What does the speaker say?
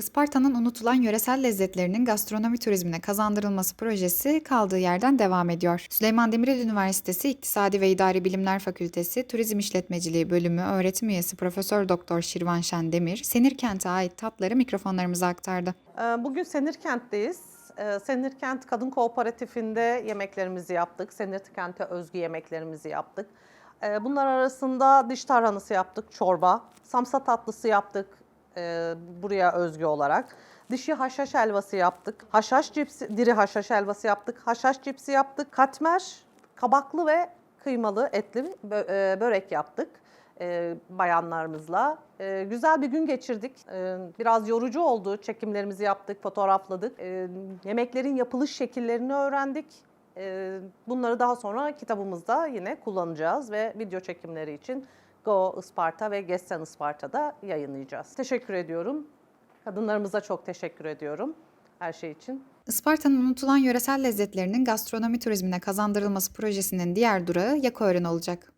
Isparta'nın unutulan yöresel lezzetlerinin gastronomi turizmine kazandırılması projesi kaldığı yerden devam ediyor. Süleyman Demirel Üniversitesi İktisadi ve İdari Bilimler Fakültesi Turizm İşletmeciliği Bölümü öğretim üyesi Profesör Doktor Şirvan Şen Demir, Senirkent'e ait tatları mikrofonlarımıza aktardı. Ee, Bugün Senirkent'teyiz. Ee, Senirkent Kadın Kooperatifinde yemeklerimizi yaptık. Senirkent'e özgü yemeklerimizi yaptık. Ee, Bunlar arasında diş tarhanası yaptık, çorba. Samsa tatlısı yaptık e, buraya özgü olarak. Dişi haşhaş helvası yaptık. Haşhaş cipsi, diri haşhaş helvası yaptık. Haşhaş cipsi yaptık. Katmer, kabaklı ve kıymalı etli e, börek yaptık e, bayanlarımızla. E, güzel bir gün geçirdik. Biraz yorucu oldu. Çekimlerimizi yaptık, fotoğrafladık. Yemeklerin yapılış şekillerini öğrendik. Bunları daha sonra kitabımızda yine kullanacağız ve video çekimleri için Go Isparta ve Gessen Isparta'da yayınlayacağız. Teşekkür ediyorum. Kadınlarımıza çok teşekkür ediyorum her şey için. Isparta'nın unutulan yöresel lezzetlerinin gastronomi turizmine kazandırılması projesinin diğer durağı Yakoören olacak.